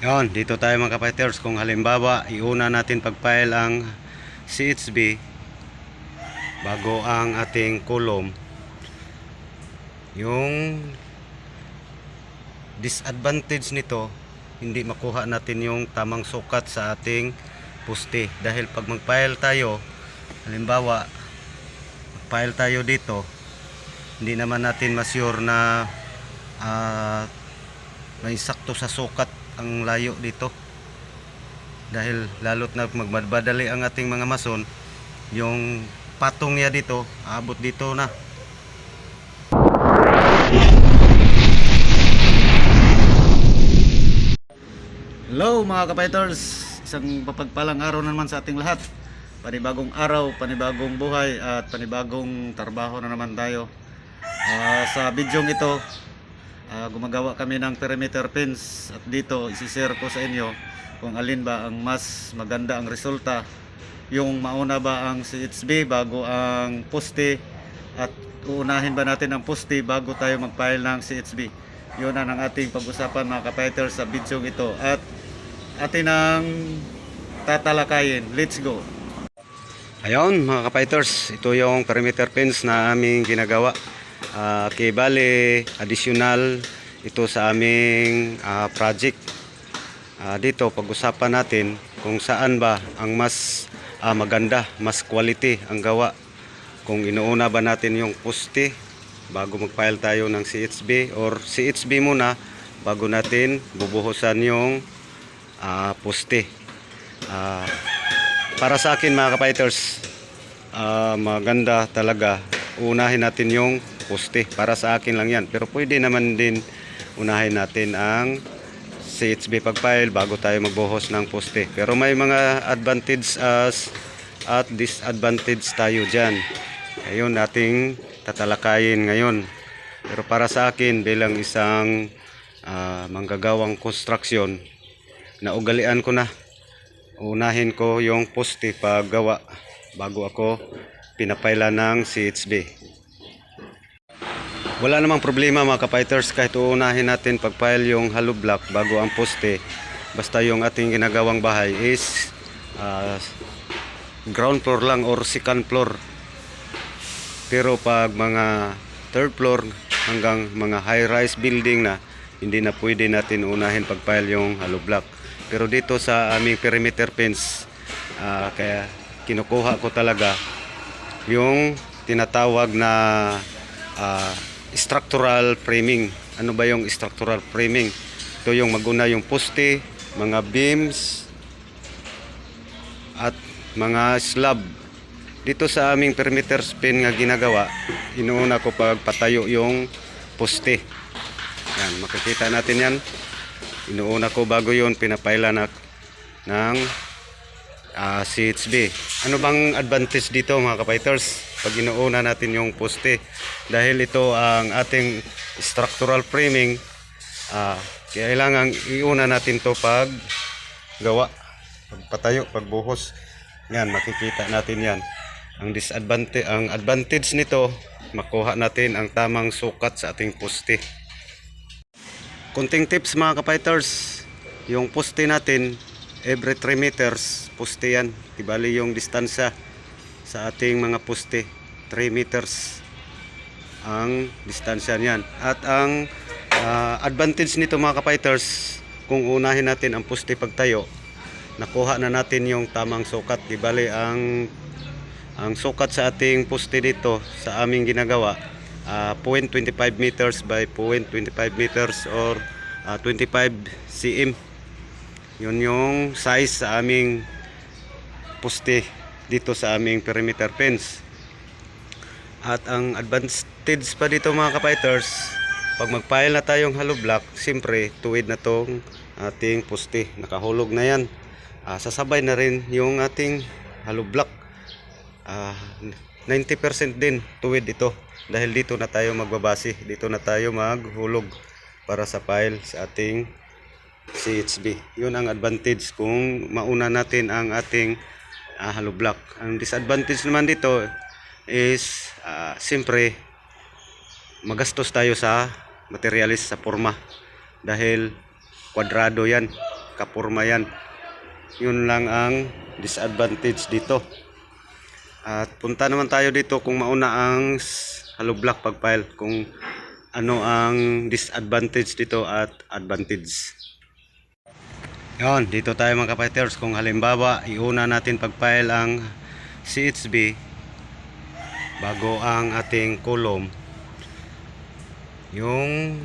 Yon, dito tayo mga kapaters. Kung halimbawa, iuna natin pag-file ang CHB bago ang ating kolom. Yung disadvantage nito, hindi makuha natin yung tamang sukat sa ating puste. Dahil pag mag-file tayo, halimbawa, mag-file tayo dito, hindi naman natin ma-sure na ah, may sakto sa sukat ang layo dito. Dahil lalot na magmadali ang ating mga mason yung patong niya dito abot dito na. Hello mga kapiters. Isang papagpalang araw na naman sa ating lahat. Panibagong araw, panibagong buhay at panibagong trabaho na naman tayo. Ah, sa bidyong ito Ah, gumagawa kami ng perimeter fence at dito isi-share ko sa inyo kung alin ba ang mas maganda ang resulta. Yung mauna ba ang CHB bago ang poste at uunahin ba natin ang poste bago tayo mag-file ng CHB yun ang ating pag-usapan mga kapiters sa bidyong ito. At atin ang tatalakayin. Let's go! Ayun mga kapiters, ito yung perimeter fence na aming ginagawa. Ah, kay bale, additional ito sa aming ah, project. Ah, dito pag-usapan natin kung saan ba ang mas ah, maganda, mas quality ang gawa. Kung inuuna ba natin yung poste bago mag-file tayo ng CHB or CHB muna bago natin bubuhusan yung ah, poste. Ah, para sa akin mga kapiters, ah, maganda talaga. Unahin natin yung poste. Para sa akin lang yan. Pero pwede naman din unahin natin ang CHB pag-file bago tayo magbuhos ng poste. Pero may mga advantage as at disadvantage tayo dyan. Ayun nating tatalakayin ngayon. Pero para sa akin bilang isang ah, manggagawang construction, naugalian ko na unahin ko yung poste paggawa bago ako pinapaila ng CHB. Wala namang problema mga kapiters kahit uunahin natin pag-file yung hollow block bago ang poste. Basta yung ating ginagawang bahay is ah, ground floor lang or second floor. Pero pag mga third floor hanggang mga high-rise building na, hindi na pwede natin unahin pag-file yung hollow block. Pero dito sa aming perimeter fence, ah, kaya kinukuha ko talaga yung tinatawag na ah, structural framing. Ano ba yung structural framing? Ito yung maguna yung poste, mga beams, at mga slab. Dito sa aming perimeter spin nga ginagawa, inuuna ko pagpatayo yung poste. Yan, makikita natin yan. Inuuna ko bago yun, pinapaila na ng ah, CHB. Ano bang advantage dito mga kapiters? Pag inuuna natin yung poste. Dahil ito ang ating structural framing, ah, kailangan iuna natin to pag gawa, pagpatayo, pagbuhos. Yan, makikita natin yan. Ang disadvantage, ang advantage nito, makuha natin ang tamang sukat sa ating poste. Kunting tips mga kapiters, yung poste natin, every 3 meters, poste yan. Ibali yung distansya sa ating mga poste, 3 meters ang distansya niyan. At ang ah, advantage nito mga kapiters, kung unahin natin ang poste pagtayo, nakuha na natin yung tamang sukat. Di bali ang ang sukat sa ating poste dito sa aming ginagawa ah, 0.25 meters by 0.25 meters or ah, 25 cm. Yun yung size sa aming poste dito sa aming perimeter fence. At ang advantage pa dito mga kapiters, pag mag-file na tayong hollow block, siyempre tuwid na tong ating poste. Nakahulog na yan. Ah, sasabay na rin yung ating hollow block. Ah, 90% din tuwid ito. Dahil dito na tayo magbabase. Dito na tayo maghulog para sa file sa ating CHB. Yun ang advantage kung mauna natin ang ating ah, hollow block. Ang disadvantage naman dito is ah, siyempre magastos tayo sa materialis sa forma dahil kwadrado yan kapurma yan. Yun lang ang disadvantage dito. At punta naman tayo dito kung mauna ang hollow block pag-file kung ano ang disadvantage dito at advantage. Yon, dito tayo mga kapiters. Kung halimbawa iuna natin pag-file ang CHB bago ang ating column yung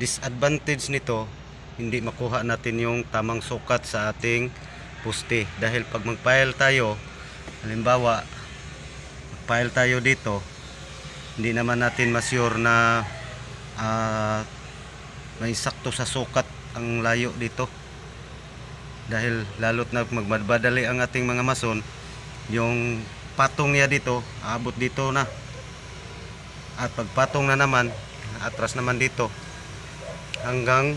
disadvantage nito hindi makuha natin yung tamang sukat sa ating poste dahil pag mag-file tayo halimbawa mag-file tayo dito hindi naman natin masure na ah, may sakto sa sukat ang layo dito. Dahil lalot na magmadali ang ating mga mason yung patong niya dito abot dito na. At pagpatong na naman atras naman dito. Hanggang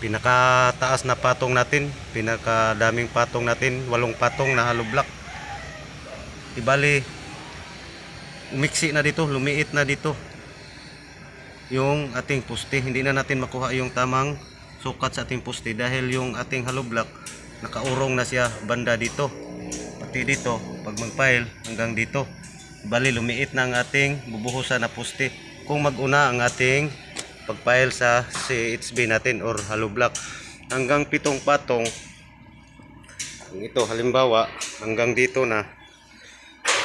pinakataas na patong natin pinakadaming patong natin walong patong na hollow block. Ibali umiksi na dito lumiit na dito. Yung ating poste hindi na natin makuha yung tamang sukat sa ating poste dahil yung ating hollow block nakaurong na siya banda dito. Pati dito pag mag-file hanggang dito. Bali lumiit na ang ating bubuhusan na poste kung maguna ang ating pag-file sa CHB natin or hollow block hanggang pitong patong ito halimbawa hanggang dito na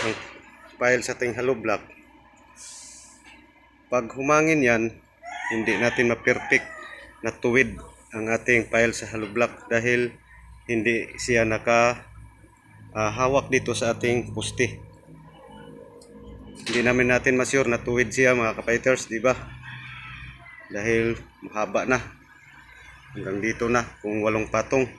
ang file sa ating hollow block pag humangin yan hindi natin ma-perfect na tuwid ang ating file sa hollow block dahil hindi siya naka ah, hawak dito sa ating poste hindi namin natin masure na tuwid siya mga kapiters di ba? Dahil mahaba na. Hanggang dito na kung walong patong.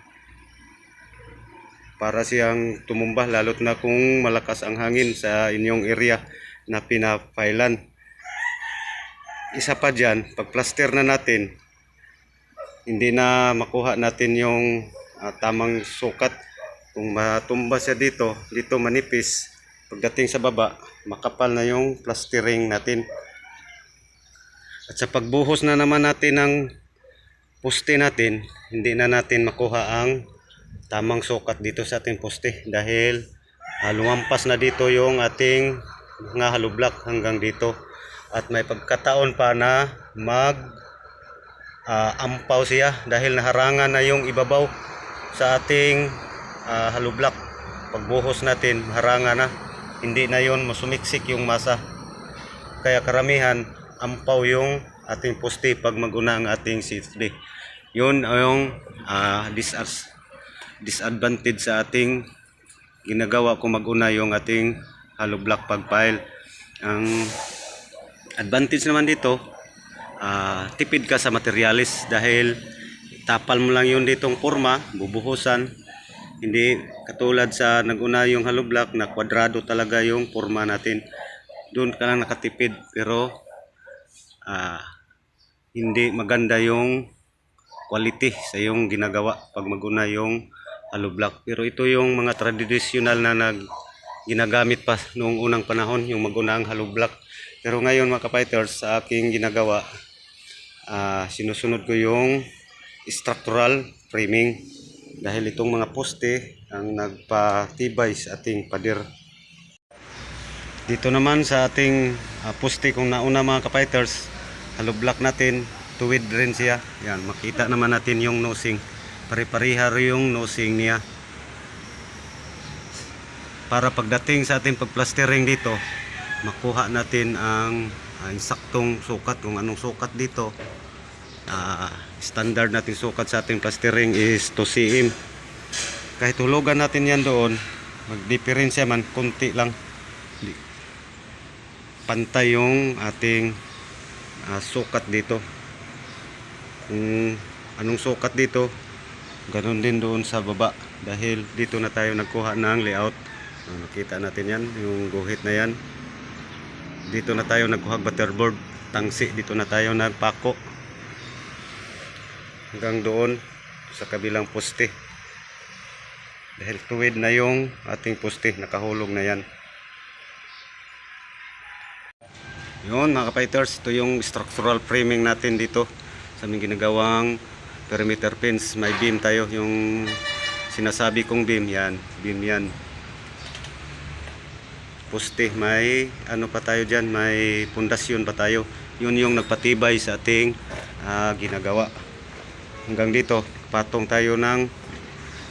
Para siyang tumumba lalot na kung malakas ang hangin sa inyong area na pinapailan. Isa pa dyan pag plaster na natin hindi na makuha natin yung ah, tamang sukat. Kung matumba siya dito dito manipis pagdating sa baba makapal na yung plastering natin. At sa pagbuhos na naman natin ng poste natin hindi na natin makuha ang tamang sukat dito sa ating poste dahil ah, lumampas na dito yung ating mga hollow block hanggang dito. At may pagkataon pa na mag ah, ampaw siya dahil naharangan na yung ibabaw sa ating ah, hollow block pagbuhos natin harangan na. Hindi na yon masumiksik yung masa. Kaya karamihan ampaw yung ating poste pag maguna ang ating CHD yun yung ah, disas- disadvantage sa ating ginagawa kung maguna yung ating hollow block pag file ang advantage naman dito ah, tipid ka sa materialis dahil tapal mo lang yun ditong forma bubuhusan. Hindi katulad sa naguna yung hollow block na kwadrado talaga yung forma natin. Doon ka lang nakatipid pero ah, hindi maganda yung quality sa yung ginagawa pag maguna yung hollow block pero ito yung mga traditional na nag ginagamit pa noong unang panahon yung maguna ang hollow block pero ngayon mga kapiters sa aking ginagawa ah, sinusunod ko yung structural framing dahil itong mga poste ang nagpatibay sa ating pader. Dito naman sa ating ah, poste kung nauna mga kapiters hollow block natin tuwid rin siya. Yan makita naman natin yung nosing. Pare-pareha yung nosing niya. Para pagdating sa ating pagplastering dito makuha natin ang ah, insaktong sukat kung anong sukat dito Ah, standard natin sukat sa ating plastering is 2 cm kahit hulugan natin yan doon magdiferensya man konti lang. Pantay yung ating ah, sukat dito. Kung anong sukat dito ganun din doon sa baba. Dahil dito na tayo nagkuha ng layout. Ah, nakita natin yan yung guhit na yan dito na tayo nagkuha butterboard tangsi dito na tayo nagpako hanggang doon sa kabilang poste dahil tuwid na yung ating poste nakahulog na yan yun mga kapiters ito yung structural framing natin dito sa aming ginagawang perimeter fence. May beam tayo. Yung sinasabi kong beam, yan. Beam yan. Poste, may ano pa tayo dyan, may pundasyon pa tayo. Yun yung nagpatibay sa ating ah, ginagawa. Hanggang dito, patong tayo ng,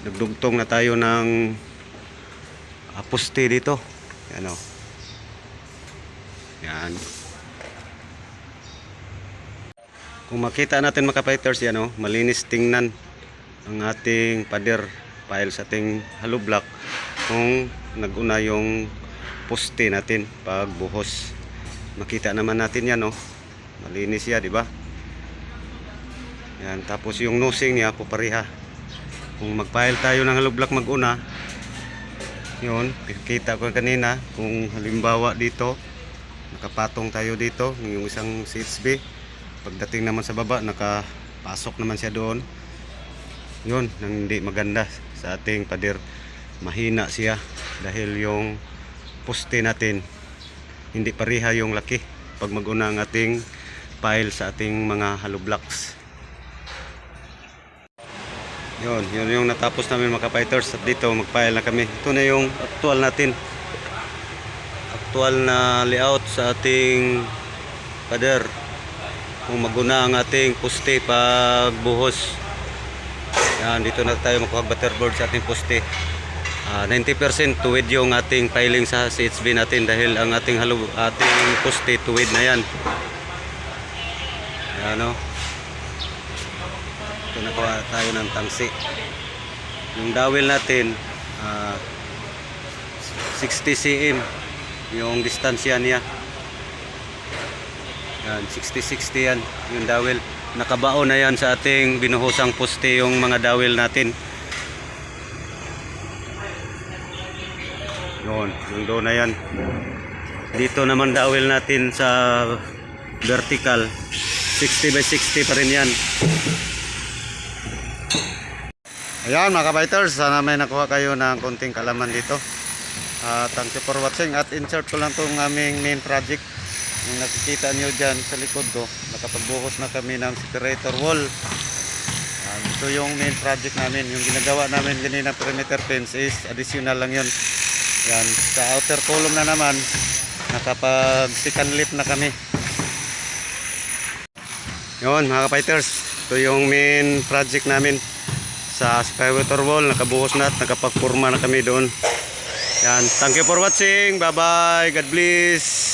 nagdugtong na tayo ng ah, poste dito. Yan o. Yan. Kung makita natin mga fighters yan o, malinis tingnan ang ating pader pile sa ating hollow block kung naguna yung poste natin pag buhos. Makita naman natin yan o. Malinis yan, di ba? Yan, tapos yung nosing niya pupariha. Kung mag-pile tayo ng block maguna, yun, kita ko kanina kung halimbawa dito nakapatong tayo dito yung isang CHB pagdating naman sa baba nakapasok naman siya doon yun nang hindi maganda sa ating pader mahina siya dahil yung poste natin hindi pareha yung laki pag maguna ang ating pile sa ating mga hollow blocks yun, yun yung natapos namin mga fighters at dito magpile na kami. Ito na yung actual natin. Actual na layout sa ating pader. Kung maguna ang ating poste pag buhos. Yan, dito na tayo magkuha butterboard sa ating poste. Ah, 90% tuwid yung ating piling sa CHB natin dahil ang ating halo, ating poste tuwid na yan. Yan o. Ito nakuha tayo ng tangsi. Yung dowel natin, ah, 60 cm yung distansya niya. Yan, 60-60 yan, yung dowel. Nakabao na yan sa ating binuhusang poste yung mga dowel natin. Yun, yung doon na yan. Dito naman dowel natin sa vertical. 60 by 60 pa rin yan. Ayan mga kabiters, sana may nakuha kayo ng konting kalaman dito. Ah, thank you for watching at insert ko lang itong aming main project. Yung nakikita nyo dyan sa likod ko, nakapagbuhos na kami ng separator wall. Ah, ito yung main project namin. Yung ginagawa namin kanina perimeter fence is additional lang yun. Yan, sa outer column na naman, nakapag second lip na kami. Yun mga fighters, ito yung main project namin sa Skywater Wall. Nakabuhos na at nakapagpurma na kami doon. Yan, thank you for watching. Bye bye. God bless.